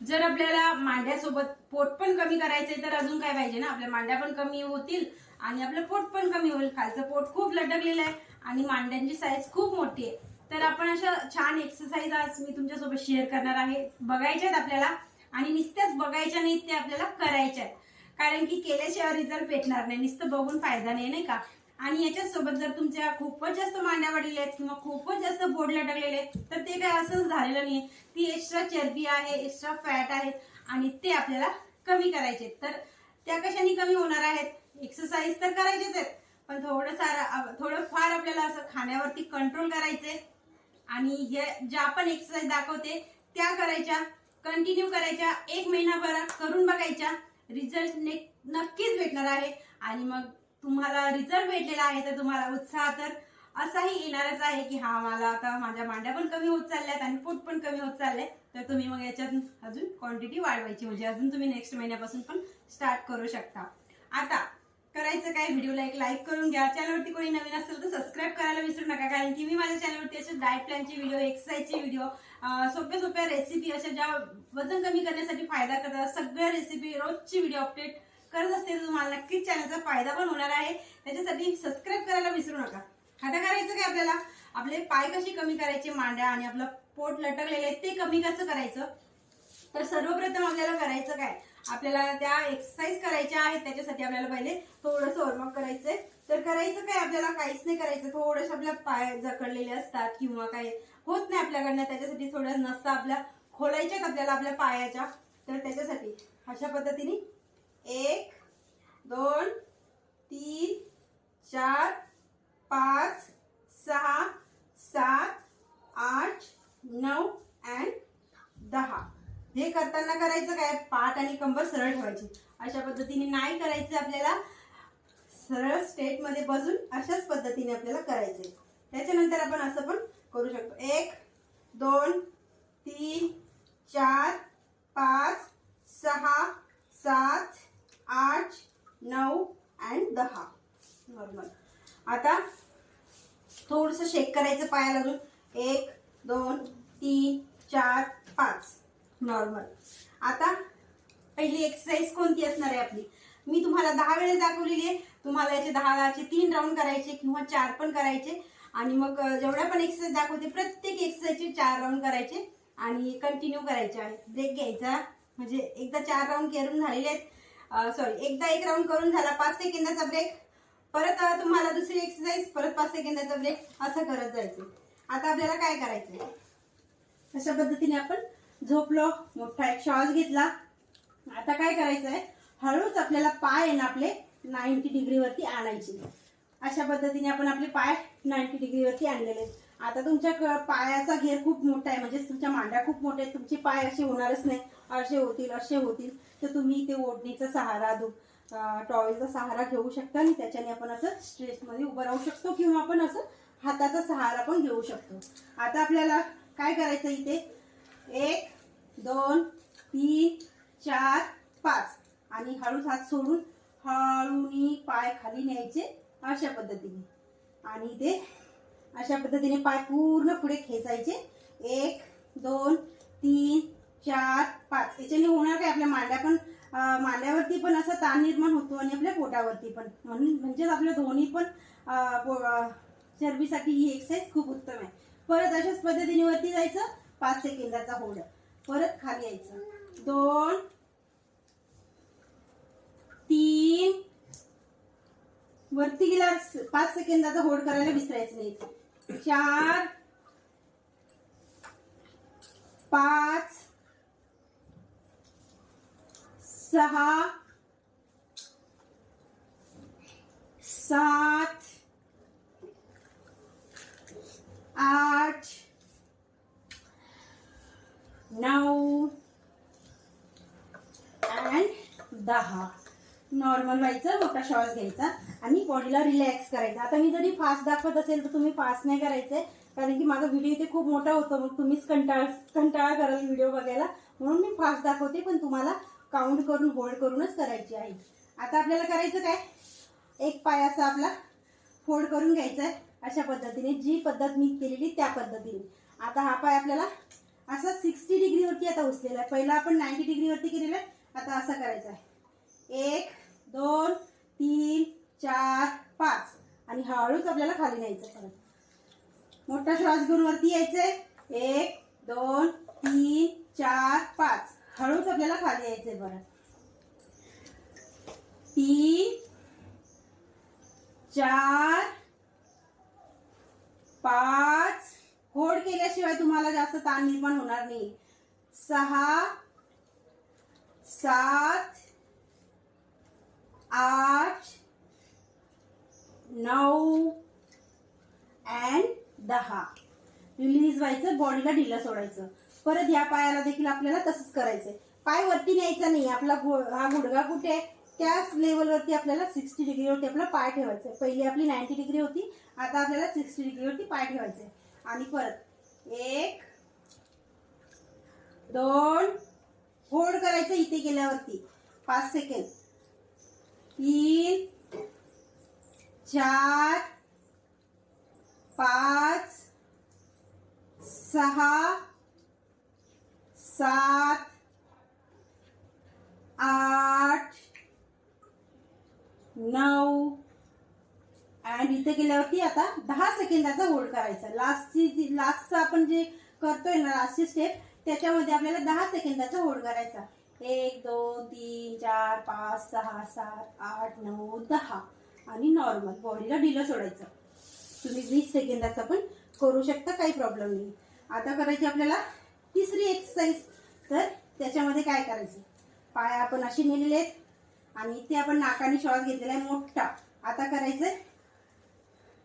जर आपल्याला मांड्यासोबत पोट पण कमी करायचंय तर अजून काय पाहिजे ना? आपल्या मांड्या पण कमी होतील आणि आपलं पोट पण कमी होईल. खालचं पोट खूप लटकलेलं आहे आणि मांड्यांची साईज खूप मोठी आहे. तर आपण अशा छान एक्सरसाइज आज मी तुमच्यासोबत शेअर करणार आहे. बघायच्यात आपल्याला आणि नुसत्याच बघायच्या नाहीत ते आपल्याला करायच्या आहेत. कारण की केल्याशिवाय रिझल्ट भेटणार नाही. नुसतं बघून फायदा नाही नाही का? आणि याच्यासोबत जर तुमच्या खूपच जास्त मांड्या वाढलेल्या आहेत किंवा खूपच जास्त बोर्ड लटकलेले आहेत तर ते काय असं झालेलं नाही ती एक्स्ट्रा चरबी आहे एक्स्ट्रा फॅट आहे आणि ते आपल्याला कमी करायचे आहेत. तर त्या कशाने कमी होणार आहेत? एक्सरसाइज तर करायचेच आहेत पण थोडं सारं थोडं फार आपल्याला असं खाण्यावरती कंट्रोल करायचंय. आणि हे ज्या आपण एक्सरसाइज दाखवते त्या करायच्या कंटिन्यू करायच्या एक महिनाभर करून बघायच्या. रिझल्ट नक्कीच भेटणार आहे. आणि मग तुम्हाला रिझल्ट भेटलेला आहे तर तुम्हाला उत्साह तर असाही येणारच आहे की हा मला आता माझ्या मांड्या पण कमी होत चालल्यात आणि पोट पण कमी होत चालले तर तुम्ही मग याच्यात अजून क्वांटिटी वाढवायची. म्हणजे अजून तुम्ही नेक्स्ट महिन्यापासून पण स्टार्ट करू शकता. आता करायचं काय? व्हिडिओला एक लाईक करून घ्या. चॅनलवरती कोणी नवीन असेल तर सबस्क्राईब करायला विसरू नका. कारण की मी माझ्या चॅनलवरती असे डायट प्लॅनचे व्हिडिओ एक्सरसाइजचे व्हिडिओ सोप्या सोप्या रेसिपी अशा ज्या वजन कमी करण्यासाठी फायदा करतात सगळ्या रेसिपी रोजची व्हिडिओ अपडेट करत असते तर तुम्हाला नक्कीच चॅनलचा फायदा पण होणार आहे. त्याच्यासाठी सबस्क्राईब करायला विसरू नका. आता करायचं काय आपल्याला? आपले पाय कशी कमी करायचे? मांड्या आणि आपलं पोट लटकलेले ते कमी कसं करायचं? तर सर्वप्रथम आपल्याला करायचं काय? आपल्याला त्या एक्सरसाइज करायच्या आहेत त्याच्यासाठी आपल्याला पहिले थोडंसं वॉर्मअप करायचंय. तर करायचं काय? आपल्याला काहीच नाही करायचं. थोडंसं आपल्या पाय जकडलेले असतात किंवा काय होत नाही आपल्याकडनं. त्याच्यासाठी थोडं नसतं आपल्या खोलायच्यात आपल्याला आपल्या पायाच्या. तर त्याच्यासाठी अशा पद्धतीने एक दोन तीन चार पाच सहा सात आठ नऊ अँड दहा. हे करताना करायचं काय? पाठ आणि कंबर सरळ ठेवायची. अशा पद्धतीने नाही करायचं आपल्याला. सरळ स्टेटमध्ये बसून अशाच पद्धतीने आपल्याला करायचे त्याच्यानंतर आपण असं पण करू शकतो. एक दोन तीन चार पाच सहा सात आठ नऊ अँड दहा नॉर्मल आता थोडस शेक करायचं पायाला अजून. एक दोन तीन चार पाच. नॉर्मल आता पहिली एक्सरसाइज कोणती असणार आहे आपली? मी तुम्हाला दहा वेळेस दाखवलेली आहे. तुम्हाला याचे दहा दहाचे तीन राऊंड करायचे किंवा चार पण करायचे. आणि मग जेवढ्या पण एक्सरसाइज दाखवते प्रत्येक एक्सरसाइजचे चार राऊंड करायचे आणि कंटिन्यू करायचे आहेत ब्रेक घ्यायचा. म्हणजे एकदा चार राऊंड करून झालेले आहेत. सॉरी एकदा एक राऊंड करून झाला पाच सेकंदाचा ब्रेक परत तुम्हाला दुसरी एक्सरसाइज परत पाच सेकंदाचा ब्रेक म्हणजे असं करत जायचं. आता आपल्याला काय करायचंय? अशा पद्धतीने आपण झोपलो मोठा एक श्वास घेतला. आता काय करायचंय? हळूच आपल्याला पाय आहे ना आपले नाईन्टी डिग्रीवरती आणायचे. अशा पद्धतीने आपण आपले पाय नाईन्टी डिग्रीवरती आणलेले आता तुमच्या पायाचा घेर खूप मोठा आहे म्हणजे तुमच्या मांड्या खूप मोठ्या आहेत. तुमचे पाय असे होणारच नाही. असे होतील असे होतील. तर तुम्ही ते ओढणीचा सहारा धूप. टॉवेलचा सहारा घेऊ शकता आणि त्याच्याने आपण असं स्ट्रेसमध्ये उभं राहू शकतो किंवा आपण असं हाताचा सहारा पण घेऊ शकतो. आता आपल्याला काय करायचं इथे? एक दोन तीन चार पाच. आणि हळूच हात सोडून हळूनी पाय खाली न्यायचे अशा पद्धतीने. आणि ते अशा पद्धतीने पाय पूर्ण पुढे खेचायचे. एक दोन तीन चार पाच. याच्याने होणार काय? आपल्या मांड्या पण मांड्यावरती पण असा ताण निर्माण होतो आणि आपल्या पोटावरती पण. म्हणून म्हणजेच आपल्या दोन्ही पण चरबीसाठी ही एक्सरसाइज खूप उत्तम आहे. परत अशाच पद्धतीने वरती जायचं पाच सेकंदाचा होल्ड परत खाली यायचं. दोन तीन वरती गेला पाच सेकंदाचा होल्ड करायला विसरायचं नाही. चार पाच सहा सात आठ नऊ अँड दहा. नॉर्मल व्हायचं मोठा श्वास घ्यायचा आणि बॉडीला रिलॅक्स करायचा. आता मी जरी फास्ट दाखवत असेल तर तुम्ही फास्ट नाही करायचंय कारण की माझा व्हिडिओ इथे खूप मोठा होतो मग तुम्हीच कंटाळ कंटाळा कराल व्हिडिओ बघायला. म्हणून मी फास्ट दाखवते पण तुम्हाला काउंट करून होल्ड करूनच करायची आहे. आता आपल्याला करायचं काय? एक पाय असा आपला फोल्ड करून घ्यायचा आहे अशा पद्धतीने. जी पद्धत मी केलेली त्या पद्धतीने. आता हा पाय आपल्याला असा सिक्स्टी डिग्रीवरती आता उचलेला आहे. पहिला आपण नाईन्टी डिग्रीवरती केलेला आहे. आता असा करायचा आहे. एक दोन तीन चार पाच. आणि हळूच आपल्याला खाली न्यायचं परत मोठा श्वास घेऊन वरती यायचं आहे एक दोन तीन चार पाच. हळूच आपल्याला खाली यायचंय परत तीन चार पाच. होड केल्याशिवाय तुम्हाला जास्त ताण निर्माण होणार नाही. सहा सात आठ नऊ अँड दहा. रिलीज व्हायचं बॉडीला ढिला सोडायचं. परत ह्या पायाला देखील आपल्याला तसंच करायचंय. पाय वरती न्यायचा नाही. आपला हा गुडघा कुठे आहे? त्याच लेवलवरती आपल्याला सिक्स्टी डिग्रीवरती आपला पाय ठेवायचा आहे पहिली आपली नाईन्टी डिग्री होती. आता आपल्याला सिक्स्टी डिग्रीवरती पाय ठेवायचे आणि परत एक दोन होल्ड करायचं इथे गेल्यावरती. पाच सेकंड तीन चार पाच सहा सात आठ नऊ. अँड इथे गेल्यावरती आता दहा सेकंदाचा होल्ड करायचा. लास्टची लास्टचं आपण जे करतोय ना लास्टची स्टेप त्याच्यामध्ये आपल्याला दहा सेकंदाचा होल्ड करायचा. एक दोन तीन चार पाच सहा सात आठ नऊ दहा. आणि नॉर्मल बॉडीला ढिलं सोडायचं. तुम्ही वीस सेकंदाचा पण करू शकता काही प्रॉब्लेम नाही. आता करायची आपल्याला तिसरी एक्सरसाइज तर त्याच्यामध्ये काय करायचं? पाय आपण असे नेलेले आहेत आणि इथे आपण नाकाने श्वास घेतलेला आहे मोठा. आता करायचंय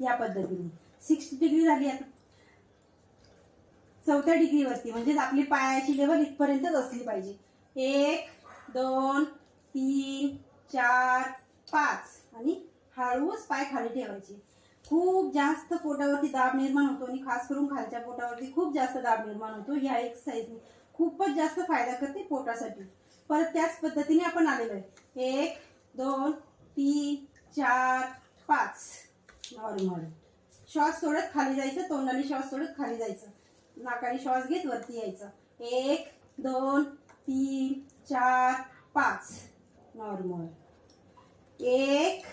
या पद्धतीने. सिक्स्टी डिग्री झाली आता. चौथ्या डिग्रीवरती म्हणजेच आपली पायाची लेवल इथपर्यंतच असली पाहिजे. एक दोन तीन चार पाच. आणि हळूच पाय खाली ठेवायचे. खूप जास्त पोटावरती दाब निर्माण होतो आणि खास करून खालच्या पोटावरती खूप जास्त दाब निर्माण होतो. ह्या एक्सरसाइजने खूपच जास्त फायदा करते पोटासाठी. परत त्याच पद्धतीने आपण आलेलो आहे. एक दोन तीन चार पाच. नॉर्मल श्वास सोडत खाली जायचं तोंडाने श्वास सोडत खाली जायचं. नाकाने श्वास घेत वरती यायचं. एक दोन तीन चार पाच. नॉर्मल एक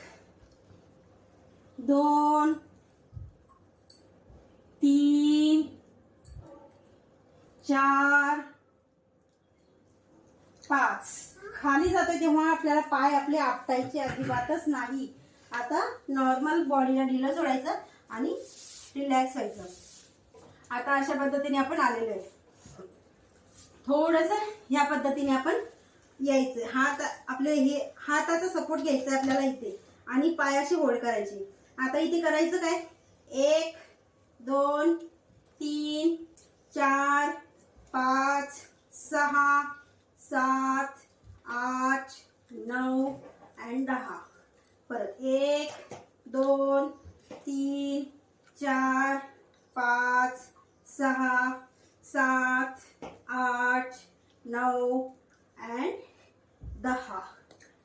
दोन तीन चार पाच. खाली जातोय तेव्हा आपल्याला पाय आपले आपटायचे अजिबातच नाही. आता नॉर्मल बॉडीला ढिलं सोडायचं आणि रिलॅक्स व्हायचं. आता अशा पद्धतीने आपण आलेलो आहे. थोडस ह्या पद्धतीने आपण यायचं. हात आपले हे हाताचा सपोर्ट घ्यायचा आहे आपल्याला इथे. आणि पायाशी होल्ड करायची. आता इथे करायचं काय? एक दोन तीन चार पाच सहा सात आठ नऊ अँड दहा. परत एक दोन तीन चार पाच सहा सात आठ नऊ अँड दहा.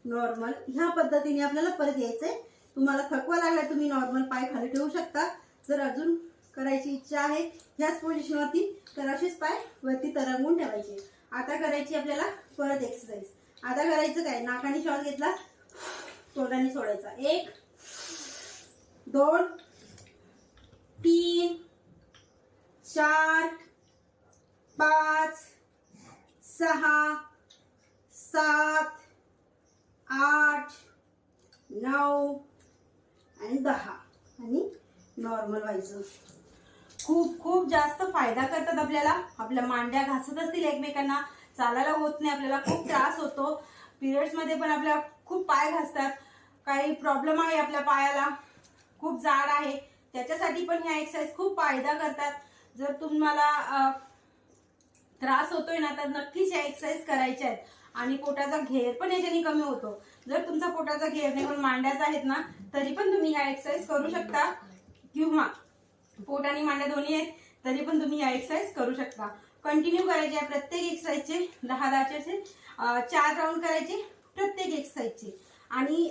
नॉर्मल ह्या पद्धतीने आपल्याला परत यायचं आहे तुम्हाला थकवा लागला तुम्ही नॉर्मल पाय खाली ठेवू शकता. जर अजून करायची इच्छा आहे ह्याच पोझिशनवरती तर असेच पाय वरती तरंगून ठेवायचे. आता करायची आपल्याला परत एक्सरसाइज आता करायचं काय? नाकाने श्वास घेतला तोंडाने सोडायचा. एक दोन तीन चार पाच सहा सात आठ नऊ आणि दहा. आणि नॉर्मल व्हायचं. खूप खूप जास्त फायदा करतात आपल्याला. आपल्या मांड्या घासत असतील एकमेकांना. चालायला होत नाही आपल्याला. खूप त्रास होतो. पिरियड्समध्ये पण आपल्या खूप पाय घासतात. काही प्रॉब्लेम आहे आपल्या पायाला. खूप जाड आहे. त्याच्यासाठी पण ह्या एक्सरसाइज खूप फायदा करतात. जर तुम्हाला त्रास होतोय ना तर नक्कीच ह्या एक्सरसाइज करायच्या आहेत. आणि पोटाचा घेर पण याच्याने कमी होतो. जर तुमचा पोटाचा घेर नाही पण मांड्याचा आहेत ना तरी पण तुम्ही ह्या एक्सरसाइज करू शकता. किंवा पोट आणि मांड्या दोन्ही आहेत तरी पण तुम्ही या एक्सरसाइज करू शकता. कंटिन्यू करायचे आहे प्रत्येक एक्सरसाइजचे दहा दहाचे चार राऊंड करायचे प्रत्येक एक्सरसाइजचे आणि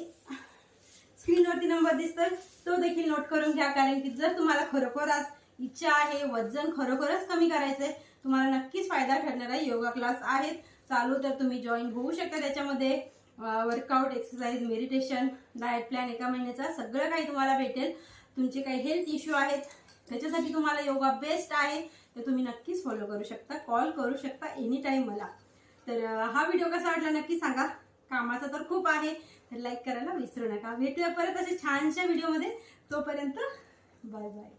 स्क्रीनवरती नंबर दिसतोय तो देखील नोट करून घ्या कारण की जर तुम्हाला खरोखर आज इच्छा आहे वजन खरोखरच कमी करायचंय तुम्हाला नक्कीच फायदा ठरणारा योगा क्लास आहेत चालू तर तुम्ही जॉईन होऊ शकता त्याच्यामध्ये. Workout exercise meditation diet plan एका महिन्याचा सगळं काही तुम्हाला भेटेल. तुमचे काही हेल्थ इश्यू आहेत त्याच्यासाठी तुम्हाला योगा बेस्ट आहे. तर तुम्ही नक्कीच फॉलो करू शकता कॉल करू शकता एनी टाईम मला. तर हा व्हिडिओ कसा वाटला नक्की सांगा. कामाचा तर खूप आहे. तर लाईक करायला विसरू नका. भेटूया परत असे छानशा व्हिडिओमध्ये तोपर्यंत बाय बाय